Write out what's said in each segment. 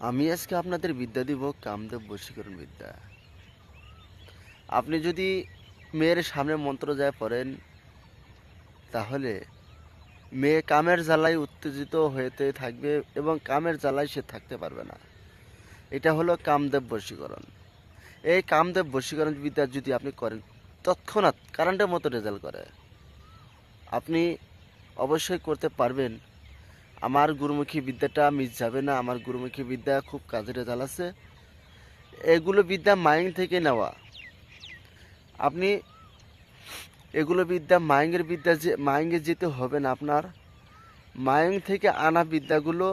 আমি আজকে আপনাদের বিদ্যা দিব কামদেব বশীকরণ বিদ্যা। আপনি যদি মেয়ের সামনে মন্ত্র যায় পড়েন, তাহলে মেয়ে কামের জ্বালায় উত্তেজিত হতে থাকবে এবং কামের জ্বালায় সে থাকতে পারবে না। এটা হলো কামদেব বশীকরণ। এই কামদেব বশীকরণ বিদ্যা যদি আপনি করেন, তৎক্ষণাৎ কারেন্টের মতো রেজাল্ট করে। আপনি অবশ্যই করতে পারবেন আমার গুরুমুখী বিদ্যাটা মিস যাবে না, আমার গুরুমুখী বিদ্যা খুব কাজে রেজাল্ট আছে। এগুলো বিদ্যা মাইং থেকে নেওয়া। আপনি এগুলো বিদ্যা মাইংয়ের বিদ্যা যে মাইংয়ে যেতে হবে না আপনার। মাইং থেকে আনা বিদ্যাগুলো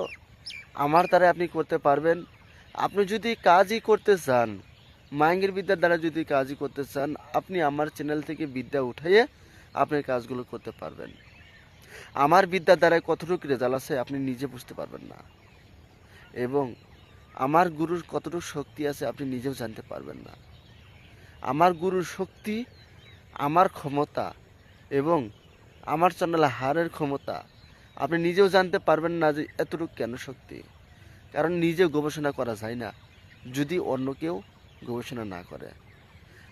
আমার দ্বারা আপনি করতে পারবেন। আপনি যদি কাজই করতে চান, মাইংয়ের বিদ্যার দ্বারা যদি কাজই করতে চান, আপনি আমার চ্যানেল থেকে বিদ্যা উঠাইয়ে আপনি কাজগুলো করতে পারবেন। আমার বিদ্যার দ্বারা কতটুকু রেজাল্ট আছে আপনি নিজে বুঝতে পারবেন না। এবং আমার গুরুর কতটুকু শক্তি আছে আপনি নিজেও জানতে পারবেন না। আমার গুরুর শক্তি, আমার ক্ষমতা এবং আমার চ্যানেলে হারের ক্ষমতা আপনি নিজেও জানতে পারবেন না যে এতটুকু কেন শক্তি। কারণ নিজে গবেষণা করা যায় না, যদি অন্য কেউ গবেষণা না করে।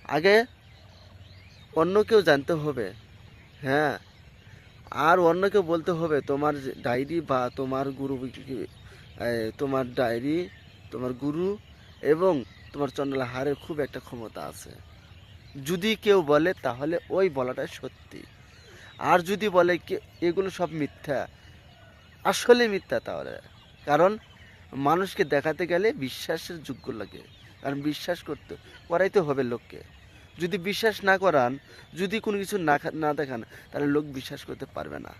আগে অন্য কেউ জানতে হবে হ্যাঁ আর অন্যকে বলতে হবে, তোমার ডায়েরি বা তোমার গুরু তোমার ডায়েরি, তোমার গুরু এবং তোমার চন্ডালা হারের খুব একটা ক্ষমতা আছে। যদি কেউ বলে, তাহলে ওই বলাটাই সত্যি। আর যদি বলে কে, এগুলো সব মিথ্যা, আসলে মিথ্যা তাহলে। কারণ মানুষকে দেখাতে গেলে বিশ্বাসের যোগ্য লাগে। কারণ বিশ্বাস করতে, করাইতে হবে লোককে। যদি বিশ্বাস না করান, যদি কোনো কিছু না না দেখান, তাহলে লোক বিশ্বাস করতে পারবে না।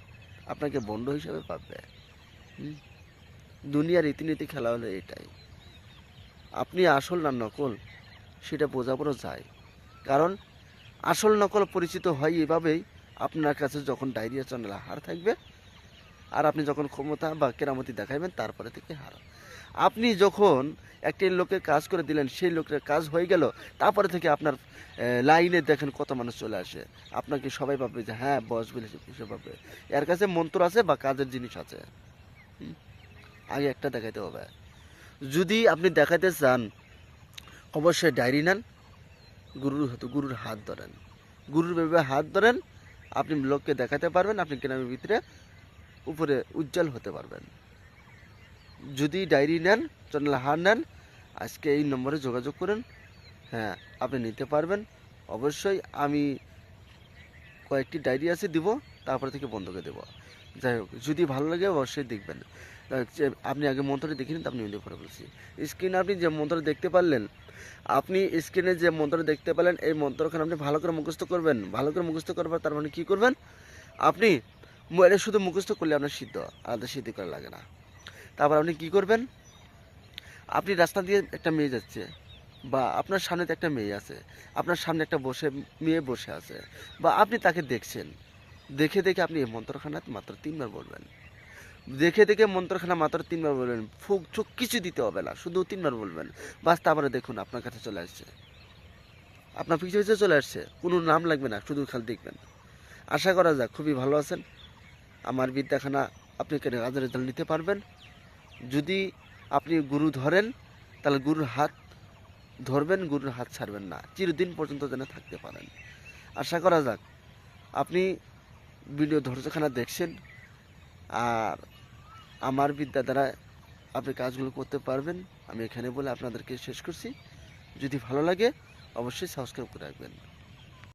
আপনাকে বন্ধ হিসাবে পাবে। দুনিয়ার রীতিনীতি খেলা হলো এটাই। আপনি আসল না নকল, সেটা বোঝাপড়ো যায়। কারণ, আসল নকল পরিচিত হয় এভাবেই আপনার কাছে যখন ডায়রিয়া চ্যানেল হার থাকবে, আর আপনি যখন ক্ষমতা বা কেরামতি দেখাবেন তারপরে থেকে হার। আপনি যখন একটি লোকের কাজ করে দিলেন, সেই লোকের কাজ হয়ে গেল, তারপরে থেকে আপনার লাইনে দেখেন কত মানুষ চলে আসে। আপনাকে সবাই ভাববে যে হ্যাঁ বস বলে সে- ভাববে? এর কাছে মন্ত্র আছে বা কাজের জিনিস আছে? আগে একটা দেখাইতে হবে। যদি আপনি দেখাতে চান, অবশ্যই ডায়েরি নেন, গুরুর হতো গুরুর হাত ধরেন। গুরুর ভেবে হাত ধরেন, আপনি লোককে দেখাতে পারবেন, আপনি গ্রামের ভিতরে উপরে উজ্জ্বল হতে পারবেন। যদি ডায়েরি নেন চ্যানেল হার নেন, আজকে এই নম্বরে যোগাযোগ করেন। হ্যাঁ আপনি নিতে পারবেন। অবশ্যই আমি কয়েকটি ডায়েরি আছে দিব, তারপরে থেকে বন্ধ করে দেবো। যাই হোক, যদি ভালো লাগে অবশ্যই দেখবেন। আপনি আগে মন্ত্রটা দেখে নিন আপনি উনি পরে বলছি। স্ক্রিনে আপনি যে মন্ত্র দেখতে পারলেন, আপনি স্ক্রিনে যে মন্ত্র দেখতে পেলেন, এই মন্ত্রখানে আপনি ভালো করে মুখস্থ করবেন। ভালো করে মুখস্থ করবার তার মানে কী করবেন? আপনি এটা শুধু মুখস্থ করলে আপনার সিদ্ধ আলাদা সিদ্ধ করা লাগে না। তারপর আপনি কী করবেন? আপনি রাস্তা দিয়ে একটা মেয়ে যাচ্ছে বা আপনার সামনে একটা মেয়ে আছে, আপনার সামনে একটা বসে, মেয়ে বসে আছে বা আপনি তাকে দেখছেন, দেখে দেখে আপনি মন্ত্রখানা মাত্র তিনবার বলবেন। দেখে দেখে মন্ত্রখানা মাত্র তিনবার বলবেন, ফুক চোখ কিছু দিতে হবে না, শুধু তিনবার বলবেন। বাস তারপরে দেখুন আপনার কাছে চলে আসছে। আপনার পিছিয়ে পিছিয়ে চলে আসছে, কোনো নাম লাগবে না, শুধু খালি দেখবেন। আশা করা যাক খুবই ভালো আছেন। আমার বিদ্যাখানা আপনি কেন কাজের রেজাল্ট নিতে পারবেন। যদি আপনি গুরু ধরেন, তাহলে গুরুর হাত ধরবেন, গুরুর হাত ছাড়বেন না। চিরদিন পর্যন্ত যেন থাকতে পারেন। আশা করা যাক, আপনি ভিডিও ধৈর্যখানা দেখছেন, আর আমার বিদ্যা দ্বারা আপনি কাজগুলো করতে পারবেন। আমি এখানে বলে আপনাদেরকে শেষ করছি। যদি ভালো লাগে, অবশ্যই সাবস্ক্রাইব করে রাখবেন।